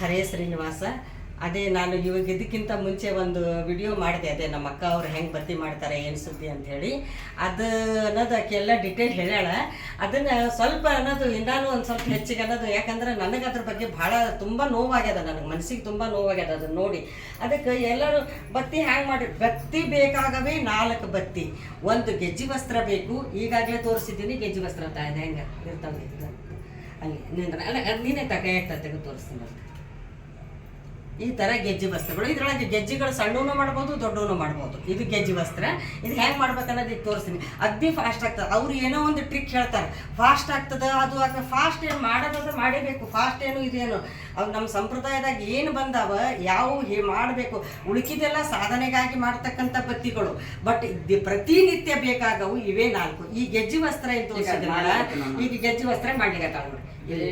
ಹರೇ ಶ್ರೀನಿವಾಸ. ಅದೇ ನಾನು ಇವಾಗ ಇದಕ್ಕಿಂತ ಮುಂಚೆ ಒಂದು ವಿಡಿಯೋ ಮಾಡಿದೆ. ಅದೇ ನಮ್ಮ ಅಕ್ಕ ಅವ್ರು ಹೆಂಗೆ ಬತ್ತಿ ಮಾಡ್ತಾರೆ, ಏನು ಸುದ್ದಿ ಅಂತ ಹೇಳಿ. ಅದು ಅನ್ನೋದಕ್ಕೆಲ್ಲ ಡಿಟೇಲ್ ಹೇಳ್ಯಾಳ. ಅದನ್ನು ಸ್ವಲ್ಪ ಅನ್ನೋದು ಇನ್ನೂ ಒಂದು ಸ್ವಲ್ಪ ಹೆಚ್ಚಿಗೆ ಅನ್ನೋದು. ಯಾಕಂದ್ರೆ ನನಗೆ ಅದ್ರ ಬಗ್ಗೆ ಭಾಳ ತುಂಬ ನೋವಾಗ್ಯದ ನನಗೆ. ಮನಸ್ಸಿಗೆ ತುಂಬ ನೋವಾಗ್ಯದ ಅದನ್ನು ನೋಡಿ. ಅದಕ್ಕೆ ಎಲ್ಲರೂ ಬತ್ತಿ ಹ್ಯಾಂಗೆ ಮಾಡಿ, ಬತ್ತಿ ಬೇಕಾಗವೇ ನಾಲ್ಕು ಬತ್ತಿ. ಒಂದು ಗೆಜ್ಜಿ ವಸ್ತ್ರ ಬೇಕು. ಈಗಾಗಲೇ ತೋರಿಸಿದ್ದೀನಿ. ಗೆಜ್ಜಿ ವಸ್ತ್ರ ತಾಯಿದೆ ಹೆಂಗೆ ಇರ್ತಾವೆ. ಅಲ್ಲಿ ನಿಂದ್ರ ಅಲ್ಲ ನೀನೇ ತಗ ತೆಗೆದು ತೋರಿಸ್ತೀನಿ ಈ ಥರ ಗೆಜ್ಜೆ ವಸ್ತ್ರಗಳು. ಇದ್ರೊಳಗೆ ಗೆಜ್ಜೆಗಳು ಸಣ್ಣವೂ ಮಾಡ್ಬೋದು ದೊಡ್ಡವೂ ಮಾಡ್ಬೋದು. ಇದು ಗೆಜ್ಜೆ ವಸ್ತ್ರ. ಇದು ಹೆಂಗೆ ಮಾಡ್ಬೇಕು ಅನ್ನೋದು ಈಗ ತೋರಿಸ್ತೀನಿ. ಅಗ್ದಿ ಫಾಸ್ಟ್ ಆಗ್ತದೆ. ಅವ್ರು ಏನೋ ಒಂದು ಟ್ರಿಕ್ ಹೇಳ್ತಾರೆ. ಫಾಸ್ಟ್ ಆಗ್ತದೆ ಅದು ಆಗ ಫಾಸ್ಟ್ ಏನು ಮಾಡೋದಂದ್ರೆ ಮಾಡಬೇಕು. ಫಾಸ್ಟ್ ಏನು ಇದೇನು ಅವು ನಮ್ಮ ಸಂಪ್ರದಾಯದಾಗ ಏನು ಬಂದಾವ? ಯಾವ ಹೇ ಮಾಡಬೇಕು? ಉಳುಕಿದೆಲ್ಲ ಸಾಧನೆಗಾಗಿ ಮಾಡ್ತಕ್ಕಂಥ ಬತ್ತಿಗಳು. ಬಟ್ ಪ್ರತಿನಿತ್ಯ ಬೇಕಾಗವು ಇವೇ ನಾಲ್ಕು. ಈ ಗೆಜ್ಜೆ ವಸ್ತ್ರ ಏನು ತೋರಿಸಿದ್ರಲ್ಲ ಈಗ ಗೆಜ್ಜೆ ವಸ್ತ್ರ ಮಾಡ್ಲಿಕ್ಕೆ ನೋಡಿ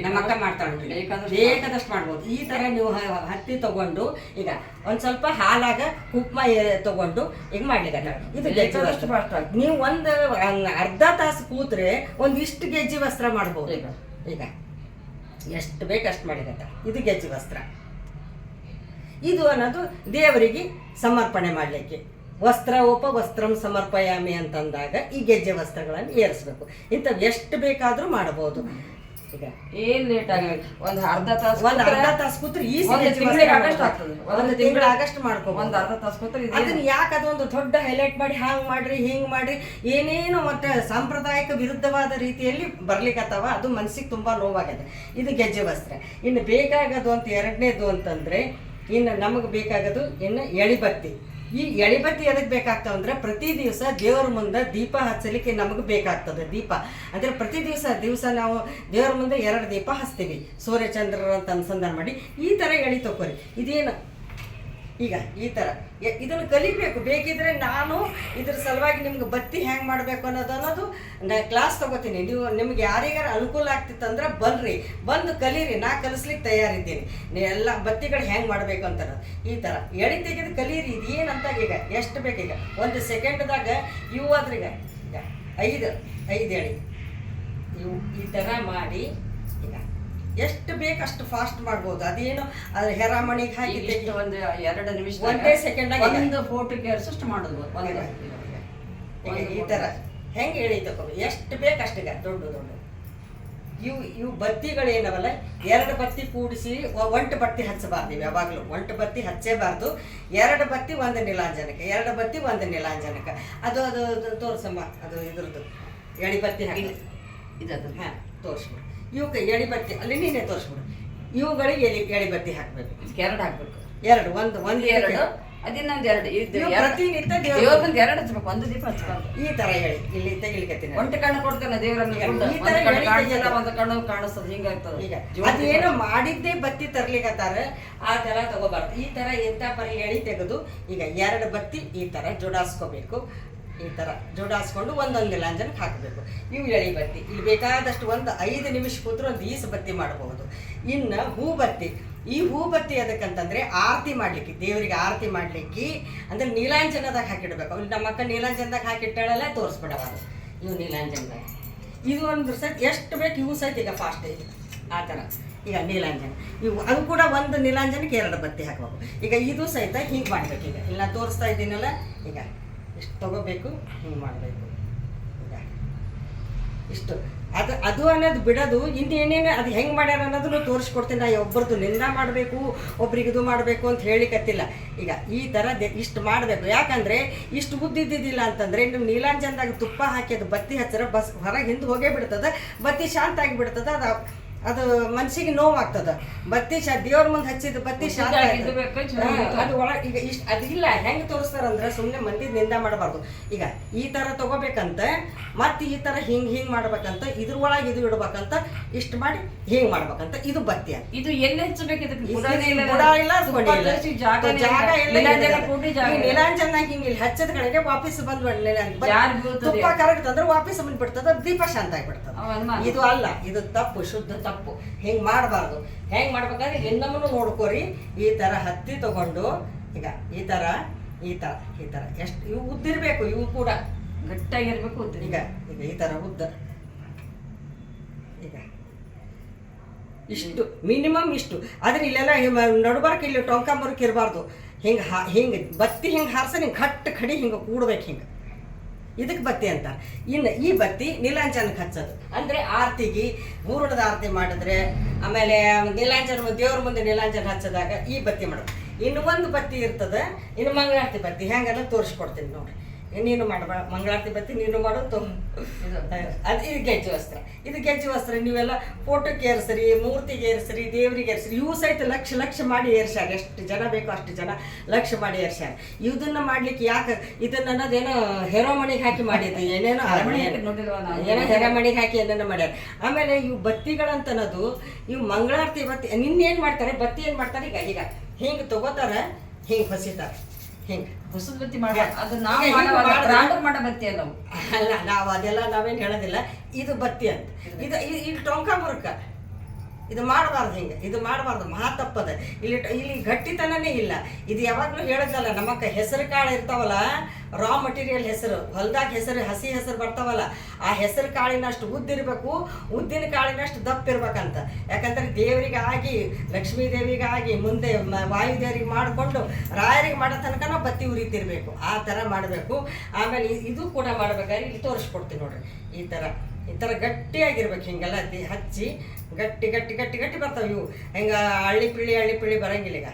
ನಮ್ಮ ಅಕ್ಕ ಮಾಡ್ತಾಳೆ. ಬೇಕಾದಷ್ಟು ಮಾಡ್ಬೋದು. ಈ ತರ ನೀವು ಹತ್ತಿ ತಗೊಂಡು ಈಗ ಒಂದ್ ಸ್ವಲ್ಪ ಹಾಲಾಗ ಕುಕ್ಮ ತಗೊಂಡು ಈಗ ಮಾಡ್ಲಿಕ್ಕೆ ಇದು ಬೇಕಾದಷ್ಟು ನೀವು ಒಂದು ಅರ್ಧ ತಾಸು ಕೂತ್ರೆ ಒಂದಿಷ್ಟು ಗೆಜ್ಜಿ ವಸ್ತ್ರ ಮಾಡ್ಬೋದು. ಈಗ. ಈಗ ಎಷ್ಟು ಬೇಕು ಅಷ್ಟು ಮಾಡಿಗತ್ತ ಇದು ಗೆಜ್ಜೆ ವಸ್ತ್ರ. ಇದು ಅನ್ನೋದು ದೇವರಿಗೆ ಸಮರ್ಪಣೆ ಮಾಡಲಿಕ್ಕೆ. ವಸ್ತ್ರ ಉಪ ವಸ್ತ್ರಂ ಸಮರ್ಪಯಾಮಿ ಅಂತಂದಾಗ ಈ ಗೆಜ್ಜೆ ವಸ್ತ್ರಗಳನ್ನು ಏರಿಸ್ಬೇಕು. ಇಂಥವು ಎಷ್ಟು ಬೇಕಾದರೂ ಮಾಡಬಹುದು ಈಗ. ಏನ್ ಲೇಟ್ ಆಗಲಿ ಒಂದ್ ಅರ್ಧ ತಾಸು ಒಂದ್ ಅರ್ಧ ತಾಸು ಕೂತ್ರೆ ಈ ಒಂದು ತಿಂಗಳಿಗೆ ಆಗಸ್ಟ್ ಆಗ್ತದೆ. ಒಂದು ತಿಂಗಳ ಆಗಸ್ಟ್ ಮಾಡ್ಕೋ ಒಂದ್ ಅರ್ಧ ತಾಸು ಕೂತ್ರೆ ಇದು ಅದನ್ನ ಯಾಕೆ ಅದೊಂದು ದೊಡ್ಡ ಹೈಲೈಟ್ ಮಾಡಿ ಹಾಂಗ್ ಮಾಡ್ರಿ ಹಿಂಗ್ ಮಾಡ್ರಿ ಏನೇನು ಮತ್ತೆ ಸಾಂಪ್ರದಾಯಿಕ ವಿರುದ್ಧವಾದ ರೀತಿಯಲ್ಲಿ ಬರ್ಲಿಕ್ಕತ್ತವ ಅದು ಮನ್ಸಿಗೆ ತುಂಬಾ ನೋವಾಗಿದೆ ಇದು ಗೆಜ್ಜೆ ವಸ್ತ್ರ. ಇನ್ನು ಬೇಕಾಗದು ಅಂತ ಎರಡನೇದು ಅಂತಂದ್ರೆ ಇನ್ನು ನಮಗೆ ಬೇಕಾಗದು ಇನ್ನು ಎಳಿಬತ್ತಿ ಈ ಎಳಿಬತ್ತಿ ಎದಕ್ಕೆ ಬೇಕಾಗ್ತಾವ ಅಂದ್ರೆ ಪ್ರತಿ ದಿವಸ ದೇವರ ಮುಂದೆ ದೀಪ ಹಚ್ಚಲಿಕ್ಕೆ ನಮಗೆ ಬೇಕಾಗ್ತದೆ ದೀಪ. ಅಂದ್ರೆ ಪ್ರತಿ ದಿವಸ ದಿವಸ ನಾವು ದೇವರ ಮುಂದೆ ಎರಡು ದೀಪ ಹಚ್ತೀವಿ. ಸೂರ್ಯಚಂದ್ರರು ಅಂತ ಅನುಸಂಧಾನ ಮಾಡಿ. ಈ ಥರ ಎಳಿ ತಗೋರಿ ಇದೇನು ಈಗ ಈ ಥರ ಇದನ್ನು ಕಲಿಬೇಕು. ಬೇಕಿದ್ರೆ ನಾನು ಇದ್ರ ಸಲುವಾಗಿ ನಿಮ್ಗೆ ಬತ್ತಿ ಹೆಂಗೆ ಮಾಡಬೇಕು ಅನ್ನೋದು ಅನ್ನೋದು ನಾ ಕ್ಲಾಸ್ ತಗೋತೀನಿ. ನೀವು ನಿಮ್ಗೆ ಯಾರಿಗಾರ ಅನುಕೂಲ ಆಗ್ತಿತ್ತಂದ್ರೆ ಬನ್ರಿ. ಬಂದು ಕಲೀರಿ. ನಾ ಕಲಿಸ್ಲಿಕ್ಕೆ ತಯಾರಿದ್ದೀನಿ. ಎಲ್ಲ ಬತ್ತಿಗಳು ಹೆಂಗೆ ಮಾಡಬೇಕು ಅಂತ. ಈ ಥರ ಎಳಿ ತೆಗೆದು ಕಲೀರಿ. ಇದು ಏನಂತ ಈಗ? ಎಷ್ಟು ಬೇಕೀಗ ಒಂದು ಸೆಕೆಂಡ್ದಾಗ ಇವು ಆದ್ರೀಗ ಈಗ. ಐದು ಐದು ಎಳಿ ಇವು ಈ ಥರ ಮಾಡಿ ಈಗ. ಎಷ್ಟು ಬೇಕು ಅಷ್ಟು ಫಾಸ್ಟ್ ಮಾಡ್ಬೋದು. ಅದೇನು ಅದು ಹೆರಾಮಣಿಗೆ ಹಾಕಿ ಎಷ್ಟು ಒಂದು ಎರಡು ನಿಮಿಷ ಒಂದೇ ಸೆಕೆಂಡ್. ಒಂದು ಫೋಟೋ ಕೇಳಿಸಷ್ಟು ಮಾಡೋದು ಒಂದು. ಈ ಥರ ಹೆಂಗೆ ಹೇಳಿ ತಗೋ ಎಷ್ಟು ಬೇಕು ಅಷ್ಟಿಗ. ದೊಡ್ಡ ದೊಡ್ಡ. ಇವು ಇವು ಬತ್ತಿಗಳೇನವಲ್ಲ? ಎರಡು ಬತ್ತಿ ಕೂಡಿಸಿ ಒಂಟು ಬತ್ತಿ ಹಚ್ಚಬಾರ್ದು ಇವು ಯಾವಾಗಲೂ. ಒಂಟು ಬತ್ತಿ ಹಚ್ಚೇಬಾರ್ದು. ಎರಡು ಬತ್ತಿ ಒಂದು ನಿಲಾಂಜನಕ. ಎರಡು ಬತ್ತಿ ಒಂದು ನಿಲಾಂಜನಕ. ಅದು ಅದು ತೋರಿಸಮ್ಮ ತೋರ್ಸಮ್ಮ. ಅದು ಇದ್ರದ್ದು. ಎಳಿ ಬತ್ತಿ ಹಾಕಿ. ಇದು ಹಾಂ ತೋರಿಸ್ಬಿಡು ಇವಕ್ಕೆ ಎಳಿ ಬತ್ತಿ ಅಲ್ಲಿ ನೀನೇ ತೋರಿಸ್ಬಿಡು. ಇವುಗಳಿಗೆ ಎಳಿ ಎಳಿ ಬತ್ತಿ ಹಾಕಬೇಕು. ಎರಡು ಹಾಕ್ಬೇಕು. ಎರಡು ಒಂದು ಒಂದು ಎರಡು ಅದಿನ್ನೊಂದು ಎರಡು ಇದು ಪ್ರತಿನಿತ್ಯ ದೇವ್ರ ಮುಂದೆ ಎರಡು ಹಚ್ಬೇಕು ಒಂದು ದೀಪ ಹಚ್ಬಾರ್ದು ಈ ತರ ಹೇಳಿ ಇಲ್ಲಿ ತೆಗಿಲಿಕ್ಕೆ ಒಂಟು ಕಣ್ಣು ಕೊಡ್ತಾನೆ ದೇವರನ್ನು ಒಂದು ಕಣ್ಣು ಕಾಣಿಸ್ತದೆ ಹಿಂಗಾಗ್ತದೆ. ಈಗ ಅದೇನೋ ಮಾಡಿದ್ದೇ ಬತ್ತಿ ತರ್ಲಿಕತ್ತಾರ ಆ ತರ ತಗೋಬಾರ್ದು. ಈ ತರ ಎಂತ ಪರಿ ಎಳಿ ತೆಗೆದು ಈಗ ಎರಡು ಬತ್ತಿ ಈ ತರ ಜೋಡಾಸ್ಕೋಬೇಕು. ಈ ಥರ ಜೋಡಾಸ್ಕೊಂಡು ಒಂದೊಂದು ಲಾಂಜನಕ್ಕೆ ಹಾಕಬೇಕು. ಇವು ಎಳಿ ಬತ್ತಿ. ಇಲ್ಲಿ ಬೇಕಾದಷ್ಟು ಒಂದು ಐದು ನಿಮಿಷ ಕೂತ್ರೆ ಒಂದು ಈಸು ಬತ್ತಿ ಮಾಡಬಹುದು ಇನ್ನು ಹೂ ಬತ್ತಿ. ಈ ಹೂ ಬತ್ತಿ ಅದಕ್ಕಂತಂದರೆ ಆರತಿ ಮಾಡ್ಲಿಕ್ಕೆ, ದೇವರಿಗೆ ಆರತಿ ಮಾಡಲಿಕ್ಕೆ ಅಂದರೆ ನೀಲಾಂಜನದಾಗ ಹಾಕಿಡಬೇಕು. ಅವ್ರು ನಮ್ಮ ಅಕ್ಕ ನೀಲಾಂಜನದಾಗ ಹಾಕಿಟ್ಟಾಳಲ್ಲ ತೋರಿಸ್ಬಿಡವ ಅದು. ಇವು ನೀಲಾಂಜನದಾಗ. ಇದು ಒಂದು ಸತ್ ಎಷ್ಟು ಬೇಕು ಇವು ಸಹಿತ ಈಗ ಫಾಸ್ಟ್ ಇದೆ ಆ ಥರ ಈಗ ನೀಲಾಂಜನ. ಇವು ಅದು ಕೂಡ ಒಂದು ನೀಲಾಂಜನಕ್ಕೆ ಎರಡು ಬತ್ತಿ ಹಾಕಬೇಕು. ಈಗ ಇದು ಸಹಿತ ಹೀಗೆ ಮಾಡಬೇಕು ಈಗ. ಇಲ್ಲ ತೋರಿಸ್ತಾ ಇದ್ದೀನಲ್ಲ ಈಗ. ಇಷ್ಟು ತಗೋಬೇಕು, ಹಿಂಗೆ ಮಾಡಬೇಕು. ಇಷ್ಟು. ಅದು ಅದು ಅನ್ನೋದು ಬಿಡೋದು ಇನ್ನೇನೇನು ಅದು ಹೆಂಗೆ ಮಾಡ್ಯಾರ ಅನ್ನೋದನ್ನು ತೋರಿಸ್ಕೊಡ್ತೀನಿ. ನಾ ಒಬ್ಬರದು ನಿಂದ ಮಾಡಬೇಕು, ಒಬ್ರಿಗೆ ಇದು ಮಾಡಬೇಕು ಅಂತ ಹೇಳಿಕತ್ತಿಲ್ಲ ಈಗ ಈ ಥರ ಇಷ್ಟು ಮಾಡಬೇಕು. ಯಾಕಂದರೆ ಇಷ್ಟು ಉದ್ದಿದ್ದಿದ್ದಿಲ್ಲ ಅಂತಂದರೆ ನೀವು ನೀಲಾಂಜನದಾಗ ತುಪ್ಪ ಹಾಕಿ ಅದು ಬತ್ತಿ ಹಚ್ಚಿರ ಬಸ್ ಹೊರಗೆ ಹಿಂದೆ ಹೋಗೇ ಬಿಡ್ತದೆ. ಬತ್ತಿ ಶಾಂತ ಆಗಿಬಿಡ್ತದೆ. ಅದು ಅದು ಮನ್ಸಿಗೆ ನೋವಾಗ್ತದ. ಬತ್ತಿ ಶಾ ದೇವ್ರ ಮುಂದೆ ಹಚ್ಚಿದ ಬತ್ತಿ ಚೆನ್ನಾಗಿತ್ತು. ಅದು ಒಳಗೆ ಈಗ ಇಷ್ಟು ಅದಿಲ್ಲ ಹೆಂಗೆ ತೋರಿಸ್ತಾರಂದ್ರೆ ಸುಮ್ಮನೆ ಮಂದಿ ನಿಂದ ಮಾಡಬಾರ್ದು. ಈಗ ಈ ತರ ತಗೋಬೇಕಂತ ಮತ್ತೆ ಈ ತರ ಹಿಂಗ್ ಹಿಂಗ್ ಮಾಡ್ಬೇಕಂತ ಇದ್ರ ಒಳಗ್ ಇದು ಇಡ್ಬೇಕಂತ ಇಷ್ಟ ಮಾಡಿ ಹಿಂಗ್ ಮಾಡ್ಬೇಕಂತ. ಇದು ಬತ್ತಿ ಅಂತ ಇದು ಎಲ್ಲಿ ಹಚ್ಚಬೇಕು ಇದಕ್ಕೆ? ಬುಡ ಇಲ್ಲ, ತುಪ್ಪ ಜಾಗ ಇಲ್ಲ. ಇಲ್ಲ, ಹಿಂಗೆ ಹಚ್ಚದ ಕಡೆಗೆ ವಾಪಸ್ ಬಂದ್ ತುಂಬಾ ಕರೆಕ್ಟ್ ಅಂದ್ರೆ ವಾಪಸ್ ಬಂದ್ಬಿಡ್ತದ ದೀಪ ಶಾಂತ ಆಗಿಬಿಡ್ತದ. ಇದು ಅಲ್ಲ ಇದು ತಪ್ಪು ಶುದ್ಧ ತಪ್ಪು. ಹಿಂಗೆ ಮಾಡಬಾರ್ದು. ಹೆಂಗೆ ಮಾಡ್ಬೇಕಾದ್ರೆ ಇನ್ನೊಮ್ಮನು ನೋಡ್ಕೋರಿ. ಈ ತರ ಹತ್ತಿ ತಗೊಂಡು ಈಗ ಈ ತರ ಈ ತರ ಈ ತರ. ಎಷ್ಟು ಇವು ಉದ್ದಿರಬೇಕು ಇವು ಕೂಡ. ಗಟ್ಟಾಗಿರ್ಬೇಕು ಅಂತ ಈಗ ಈಗ ಈ ತರ ಉದ್ದ. ಈಗ. ಇಷ್ಟು ಮಿನಿಮಮ್ ಇಷ್ಟು. ಆದ್ರೆ ಇಲ್ಲೆಲ್ಲ ನಡ್ಬಾರ್ಕ ಇಲ್ಲಿ ಟೊಂಕ ಮುರುಕ್ ಇರಬಾರ್ದು. ಹಿಂಗೆ ಹಾ ಹಿಂಗೆ ಬತ್ತಿ ಹಿಂಗೆ ಹಾರ್ಸ ಹಿಂಗೆ ಕಟ್ ಕಡಿ ಹಿಂಗೆ ಕೂಡ್ಬೇಕು ಹಿಂಗೆ. ಇದಕ್ಕೆ ಬತ್ತಿ ಅಂತ ಇನ್ನು ಈ ಬತ್ತಿ ನೀಲಾಂಜನಕ್ಕೆ ಹಚ್ಚೋದು. ಅಂದರೆ ಆರತಿಗೆ ಮೂರುಣದ ಆರತಿ ಮಾಡಿದ್ರೆ ಆಮೇಲೆ ನೀಲಾಂಜನ ದೇವ್ರ ಮುಂದೆ ನೀಲಾಂಜನ ಹಚ್ಚದಾಗ ಈ ಬತ್ತಿ ಮಾಡೋದು. ಇನ್ನು ಒಂದು ಬತ್ತಿ ಇರ್ತದೆ, ಇನ್ನು ಮಂಗಳಾರತಿ ಬತ್ತಿ. ಹೆಂಗೆಲ್ಲ ತೋರಿಸ್ಕೊಡ್ತೀನಿ ನೋಡ್ರಿ. ನೀನು ಮಾಡಬೇಡ ಮಂಗಳಾರತಿ ಬತ್ತಿ ನೀನು ಮಾಡು ಅದು ಇದು ಗೆಜ್ಜೆ ವಸ್ತ್ರ. ಇದು ಗೆಜ್ಜೆ ವಸ್ತ್ರ ನೀವೆಲ್ಲ ಫೋಟೋಕ್ಕೆ ಏರ್ಸರಿ ಮೂರ್ತಿಗೆ ಏರಿಸ್ರಿ ದೇವ್ರಿಗೆ ಏರಿಸ್ರಿ ಇವು ಸಹಿತ ಲಕ್ಷ ಲಕ್ಷ ಮಾಡಿ ಏರ್ಸ್ಯಾರ. ಎಷ್ಟು ಜನ ಬೇಕೋ ಅಷ್ಟು ಜನ ಲಕ್ಷ ಮಾಡಿ ಏರ್ಸ್ಯಾರ. ಇದನ್ನ ಮಾಡ್ಲಿಕ್ಕೆ ಯಾಕೆ ಇದನ್ನ ಅನ್ನೋದೇನೋ ಹೆರೋಮಣಿಗೆ ಹಾಕಿ ಮಾಡಿದ್ದು ಏನೇನೋ? ಏನೋ ಹೆರೋಮಣಿಗೆ ಹಾಕಿ ಏನೇನೋ ಮಾಡ್ಯಾರ. ಆಮೇಲೆ ಇವು ಬತ್ತಿಗಳಂತ ಅನ್ನೋದು ಇವು ಮಂಗಳಾರತಿ ಬತ್ತಿ ನಿನ್ನೇನು ಮಾಡ್ತಾರೆ ಬತ್ತಿ ಏನು ಮಾಡ್ತಾರೆ ಈಗ ಈಗ. ಹಿಂಗೆ ತಗೋತಾರೆ ಹಿಂಗೆ ಹೊಸಿತಾರೆ. ಹಿಂಗೆ? ಹೊಸದ್ ಬತ್ತಿ ಮಾಡ ಅದು ನಾವು ಮಾಡೋ ಮಾಡಿದ್ರೆ- ಬ್ರಾಂಡ್ ಮಾಡೋ ಬತ್ತಿ ಅಲ್ಲ. ಅಲ್ಲ ನಾವು ಅದೆಲ್ಲ ನಾವೇನು ಹೇಳೋದಿಲ್ಲ. ಇದು ಬತ್ತಿ ಅಂತ. ಇದು ಇ- ಇಲ್ಲಿ ಟೊಂಕ ಮುರುಕ ಇದು ಮಾಡಬಾರ್ದು ಹಿಂಗೆ, ಇದು ಮಾಡಬಾರ್ದು ಮಹಾ ತಪ್ಪದ ಇಲ್ಲಿ ಇಲ್ಲಿ ಗಟ್ಟಿತನನೇ ಇಲ್ಲ. ಇದು ಯಾವಾಗಲೂ ಹೇಳೋದಲ್ಲ ನಮ್ಮಕ್ಕ ಹೆಸರು ಕಾಳು ಇರ್ತಾವಲ್ಲ ರಾ ಮಟೀರಿಯಲ್ ಹೆಸರು, ಹೊಲ್ದಾಗ ಹೆಸರು, ಹಸಿ ಹೆಸರು ಬರ್ತಾವಲ್ಲ, ಆ ಹೆಸರು ಕಾಳಿನಷ್ಟು ಉದ್ದಿರಬೇಕು ಉದ್ದಿನ ಕಾಳಿನಷ್ಟು ದಪ್ಪ ಇರ್ಬೇಕಂತ. ಯಾಕಂದ್ರೆ ದೇವರಿಗೆ ಆಗಿ ಲಕ್ಷ್ಮೀ ದೇವಿಗೆ ಆಗಿ ಮುಂದೆ ವಾಯುದೇವರಿಗೆ ಮಾಡಿಕೊಂಡು, ರಾಯರಿಗೆ ಮಾಡೋ ತನಕ ಬತ್ತಿ ಉರಿತಿರ್ಬೇಕು. ಆ ಥರ ಮಾಡಬೇಕು. ಆಮೇಲೆ ಇದು ಕೂಡ ಮಾಡ್ಬೇಕಾದ್ರೆ ಇಲ್ಲಿ ತೋರಿಸ್ಕೊಡ್ತೀನಿ ನೋಡ್ರಿ, ಈ ಥರ. ಈ ಥರ ಗಟ್ಟಿಯಾಗಿರ್ಬೇಕು ಹಿಂಗೆಲ್ಲ ದಿ- ಹಚ್ಚಿ ಗಟ್ಟಿ ಗಟ್ಟಿ ಗಟ್ಟಿ ಗಟ್ಟಿ ಬರ್ತಾವೆ ಇವು. ಹಿಂಗೆ ಹಳ್ಳಿ ಪಿಳ್ಳಿ ಹಳ್ಳಿ ಪಿಳ್ಳಿ ಬರಂಗಿಲ್ಲ ಈಗ.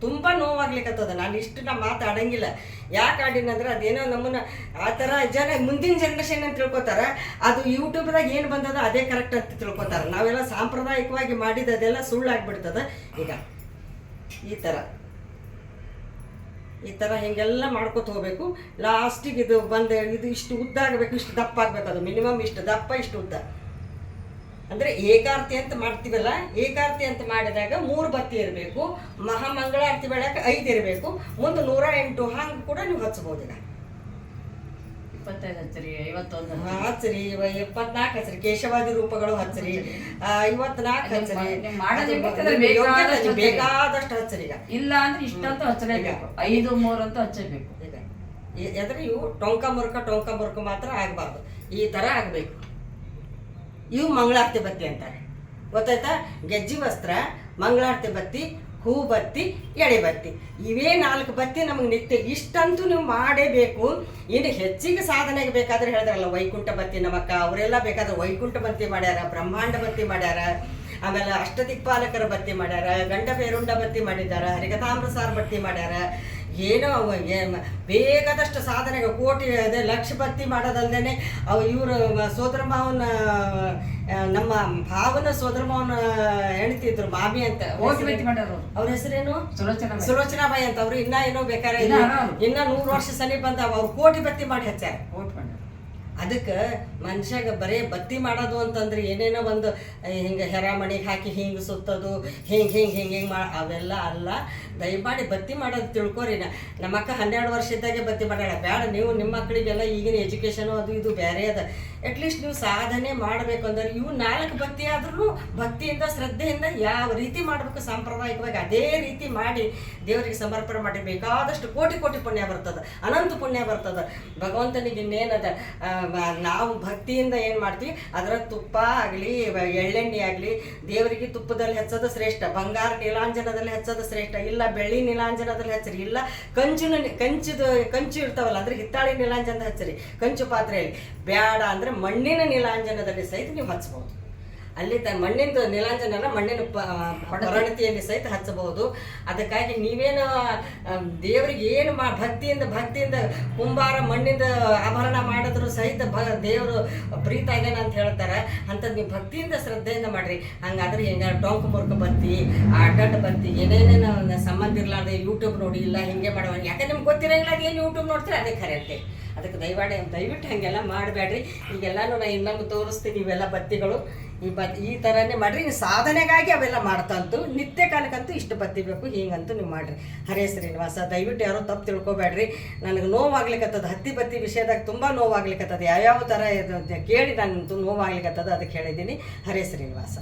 ತುಂಬ ನೋವಾಗ್ಲಿಕ್ಕತ್ತದ ನಾನು ಇಷ್ಟು ನಾ ಮಾತಾಡಂಗಿಲ್ಲ. ಯಾಕೆ ಆಡಿನಂದ್ರೆ ಅದೇನೋ ನಮ್ಮನ್ನ ಆ ಥರ ಜನ ಮುಂದಿನ ಜನ್ರೇಷನ್ ಅಂತ ತಿಳ್ಕೊತಾರೆ. ಅದು ಯೂಟ್ಯೂಬ್ದಾಗ ಏನು ಬಂದದ ಅದೇ ಕರೆಕ್ಟ್ ಅಂತ ತಿಳ್ಕೊತಾರೆ. ನಾವೆಲ್ಲ ಸಾಂಪ್ರದಾಯಿಕವಾಗಿ ಮಾಡಿದ ಅದೆಲ್ಲ ಸುಳ್ಳಾಗ್ಬಿಡ್ತದ ಈಗ. ಈ ಥರ. ಈ ಥರ ಹಿಂಗೆಲ್ಲ ಮಾಡ್ಕೊತ ಹೋಗಬೇಕು. ಲಾಸ್ಟಿಗೆ ಇದು ಬಂದು, ಇದು ಇಷ್ಟು ಉದ್ದ ಆಗಬೇಕು, ಇಷ್ಟು ದಪ್ಪ ಆಗಬೇಕು ಅದು. ಮಿನಿಮಮ್ ಇಷ್ಟು ದಪ್ಪ, ಇಷ್ಟು ಉದ್ದ. ಅಂದರೆ ಏಕಾರ್ತಿ ಅಂತ ಮಾಡ್ತೀವಲ್ಲ, ಏಕಾರ್ತಿ ಅಂತ ಮಾಡಿದಾಗ ಮೂರು ಬತ್ತಿ ಇರಬೇಕು. ಮಹಾಮಂಗಳಾರತಿ ಬೆಳಕ್ಕೆ ಐದು ಇರಬೇಕು. ಮುಂದೆ ನೂರ ಎಂಟು ಹಂಗೆ ಕೂಡ ನೀವು ಹಚ್ಬೋದು ಇಪ್ಪತ್ತೈದು ಹಚ್ಚರಿ ಐವತ್ತೊಂದು ಹಚ್ಚರಿ. ಇವ ಎಪ್ಪತ್ನಾಲ್ಕು ಹಚ್ಚ್ರಿ ಕೇಶವಾದಿ ರೂಪಗಳು ಹಚ್ಚ್ರಿ. ಇವತ್ನಾಲ್ಕು ಹಚ್ಚ್ರಿ. ಯೋಗ್ಯತೆ ಬೇಕಾದಷ್ಟು ಹಚ್ಚರಿ ಈಗ. ಇಲ್ಲ ಅಂದ್ರೆ ಇಷ್ಟಂತ ಹಚ್ಚಲೇಬೇಕು. ಐದು ಮೂರು ಅಂತ ಹಚ್ಚಬೇಕು. ಈಗ. ಎದ್ರೆ ಇವು ಟೊಂಕ ಮುರುಕ ಟೊಂಕ ಮುರುಕ ಮಾತ್ರ ಆಗಬಾರ್ದು. ಈ ಥರ ಆಗಬೇಕು. ಇವು ಮಂಗಳಾರತಿ ಬತ್ತಿ ಅಂತಾರೆ. ಗೊತ್ತಾಯ್ತಾ? ಗೆಜ್ಜಿ ವಸ್ತ್ರ ಮಂಗಳಾರತಿ ಬತ್ತಿ ಹೂ ಬತ್ತಿ ಎಳೆ ಬತ್ತಿ. ಇವೇ ನಾಲ್ಕು ಬತ್ತಿ ನಮಗೆ ನಿತ್ಯ ಇಷ್ಟಂತೂ ನೀವು ಮಾಡೇಬೇಕು. ಇನ್ನು ಹೆಚ್ಚಿಗೆ ಸಾಧನೆಗೆ ಬೇಕಾದ್ರೆ ಹೇಳಿದ್ರಲ್ಲ, ವೈಕುಂಠ ಬತ್ತಿ ನಮ್ಮಕ್ಕ ಅವರೆಲ್ಲ ಬೇಕಾದ್ರೆ ವೈಕುಂಠ ಬತ್ತಿ ಮಾಡ್ಯಾರ, ಬ್ರಹ್ಮಾಂಡ ಬತ್ತಿ ಮಾಡ್ಯಾರ. ಆಮೇಲೆ ಅಷ್ಟದಿಕ್ಪಾಲಕರ ಬತ್ತಿ ಮಾಡ್ಯಾರ ಗಂಡ ಬೇರುಂಡ ಬತ್ತಿ ಮಾಡಿದ್ದಾರೆ ಹರಿಕಥಾಮೃತ ಸಾರ್ ಬತ್ತಿ ಮಾಡ್ಯಾರ. ಏನೋ ಬೇಕಾದಷ್ಟು ಸಾಧನೆಗೆ ಕೋಟಿ ಅದೇ ಲಕ್ಷ ಮಾಡೋದಲ್ದೇ ಮಾಡೋದಲ್ದೇನೆ ಅವು ಇವರು ಸೋದರ ಮಾವನ ನಮ್ಮ ಭಾವನ ಸೋದರ ಮಾವನ ಹೆಣ್ತಿದ್ರು ಮಾಮಿ ಅಂತ. ಅವ್ರ ಹೆಸರೇನು? ಸುಲೋಚನಾ ಬಾಯಿ. ಸುಲೋಚನಾಬಾಯಿ. ಅಂತ. ಅವ್ರು ಇನ್ನ ಏನೋ ಬೇಕಾರೆ ಇನ್ನ ಇನ್ನ ನೂರು ವರ್ಷ ಸನಿ ಬಂದ ಅವ್ರು ಕೋಟಿ ಬತ್ತಿ ಮಾಡಿ ಹಚ್ಚಾರ. ಅದಕ್ಕೆ ಮನುಷ್ಯಾಗ ಬರೇ ಬತ್ತಿ ಮಾಡೋದು ಅಂತಂದ್ರೆ ಏನೇನೋ ಒಂದು ಹಿಂಗೆ ಹೆರಾಮಣಿಗೆ ಹಾಕಿ ಹಿಂಗೆ ಸುತ್ತೋದು, ಹಿಂಗೆ ಹಿಂಗೆ ಹಿಂಗೆ ಹಿಂಗೆ ಮಾ ಅವೆಲ್ಲ ಅಲ್ಲ. ದಯಮಾಡಿ ಬತ್ತಿ ಮಾಡೋದು ತಿಳ್ಕೊರಿ ನಮ್ಮ ಅಕ್ಕ ಹನ್ನೆರಡು ವರ್ಷ ಇದ್ದಾಗೆ ಬತ್ತಿ ಮಾಡ್ಯಾಳ. ಬೇಡ ನೀವು ನಿಮ್ಮ ಮಕ್ಕಳಿಗೆಲ್ಲ ಈಗಿನ ಎಜುಕೇಷನು ಅದು ಇದು ಬೇರೆ ಅದ. ಅಟ್ಲೀಸ್ಟ್ ನೀವು ಸಾಧನೆ ಮಾಡಬೇಕು ಅಂದ್ರೆ ಇವು ನಾಲ್ಕು ಭಕ್ತಿ ಆದ್ರೂ ಭಕ್ತಿಯಿಂದ, ಶ್ರದ್ಧೆಯಿಂದ ಯಾವ ರೀತಿ ಮಾಡಬೇಕು ಸಾಂಪ್ರದಾಯಿಕವಾಗಿ ಅದೇ ರೀತಿ ಮಾಡಿ ದೇವರಿಗೆ ಸಮರ್ಪಣೆ ಮಾಡಿ ಬೇಕಾದಷ್ಟು ಕೋಟಿ ಕೋಟಿ ಪುಣ್ಯ ಬರ್ತದೆ, ಅನಂತ ಪುಣ್ಯ ಬರ್ತದೆ. ಭಗವಂತನಿಗೆ ಇನ್ನೇನದ? ನಾವು ಭಕ್ತಿಯಿಂದ ಏನು ಮಾಡ್ತೀವಿ? ಅದರ ತುಪ್ಪ ಆಗಲಿ ಎಳ್ಳೆಣ್ಣೆ ಆಗಲಿ, ದೇವರಿಗೆ ತುಪ್ಪದಲ್ಲಿ ಹೆಚ್ಚೋದು ಶ್ರೇಷ್ಠ, ಬಂಗಾರ ನೀಲಾಂಜನದಲ್ಲಿ ಹೆಚ್ಚೋದು ಶ್ರೇಷ್ಠ, ಇಲ್ಲ ಬೆಳ್ಳಿ ನೀಲಾಂಜನದಲ್ಲಿ ಹೆಚ್ಚರಿ, ಇಲ್ಲ ಕಂಚಿನ ಕಂಚಿದು, ಕಂಚು ಇರ್ತಾವಲ್ಲ, ಅಂದ್ರೆ ಹಿತ್ತಾಳಿ ನೀಲಾಂಜನದ ಹೆಚ್ಚರಿ, ಕಂಚು ಪಾತ್ರೆಯಲ್ಲಿ. ಬೇಡ ಅಂದ್ರೆ ಮಣ್ಣಿನ ನೀಲಾಂಜನದಲ್ಲಿ ಸಹಿತ ನೀವು ಹಚ್ಚಬಹುದು ಅಲ್ಲಿ ತ ಮಣ್ಣಿಂದು ನೀಲಾಂಜನ ಮಣ್ಣಿನ ಪರಿಣತಿಯಲ್ಲಿ ಸಹಿತ ಹಚ್ಚಬಹುದು. ಅದಕ್ಕಾಗಿ ನೀವೇನು ದೇವರಿಗೆ ಏನು ಮಾ, ಭಕ್ತಿಯಿಂದ ಭಕ್ತಿಯಿಂದ ಕುಂಬಾರ ಮಣ್ಣಿಂದ ಆಭರಣ ಮಾಡಿದ್ರು ಸಹಿತ ಭ, ದೇವರು ಪ್ರೀತ ಅಂತ ಹೇಳ್ತಾರೆ. ಅಂಥದ್ದು ನೀವು ಭಕ್ತಿಯಿಂದ ಶ್ರದ್ಧೆಯಿಂದ ಮಾಡ್ರಿ. ಹಂಗಾದ್ರೆ ಹಿಂಗೆ ಟೊಂಕ್ ಮುರ್ಕ ಬತ್ತಿ ಅಡ್ಡಡ್ಡ ಬತ್ತಿ, ಏನೇನೇನು ಸಂಬಂಧ ಇರಲಾರ್ದೆ ಯೂಟ್ಯೂಬ್ ನೋಡಿ, ಇಲ್ಲ ಹಿಂಗೆ ಮಾಡೋ ಯಾಕಂದ್ರೆ ನಿಮ್ಗೆ ಗೊತ್ತಿರಂಗಿಲ್ಲ ಏನು ಯೂಟ್ಯೂಬ್ ನೋಡ್ತೀರ? ಅದೇ ಖರೆ ಅಂತೇಳಿ ಅದಕ್ಕೆ ದಯವಾಡಿ ದಯವಿಟ್ಟು ಹಾಗೆಲ್ಲ ಮಾಡಬೇಡ್ರಿ. ಈಗೆಲ್ಲನೂ ನಾ ಇನ್ನೊಂದು ತೋರಿಸ್ತೀನಿ ಇವೆಲ್ಲ ಬತ್ತಿಗಳು. ಈ ಬತ್, ಈ ಥರನೇ ಮಾಡಿರಿ. ನೀವು ಸಾಧನೆಗಾಗಿ ಅವೆಲ್ಲ ಮಾಡ್ತಂತು. ನಿತ್ಯ ಕಾಲಕ್ಕಂತೂ ಇಷ್ಟು ಬತ್ತಿ ಬೇಕು, ಹಿಂಗಂತೂ ನೀವು ಮಾಡಿರಿ. ಹರೇ ಶ್ರೀನಿವಾಸ, ದಯವಿಟ್ಟು ಯಾರೋ ತಪ್ಪು ತಿಳ್ಕೊಬೇಡ್ರಿ. ನನಗೆ ನೋವಾಗ್ಲಿಕ್ಕತ್ತದ ಹತ್ತಿ ಬತ್ತಿ ವಿಷಯದಾಗ ತುಂಬ ನೋವಾಗ್ಲಿಕ್ಕತ್ತದ ಯಾವ್ಯಾವ ಥರ ಇದು ಕೇಳಿ ನಾನು ನೋವಾಗ್ಲಿಕ್ಕತ್ತದ ಅದಕ್ಕೆ ಹೇಳಿದ್ದೀನಿ. ಹರೇ ಶ್ರೀನಿವಾಸ.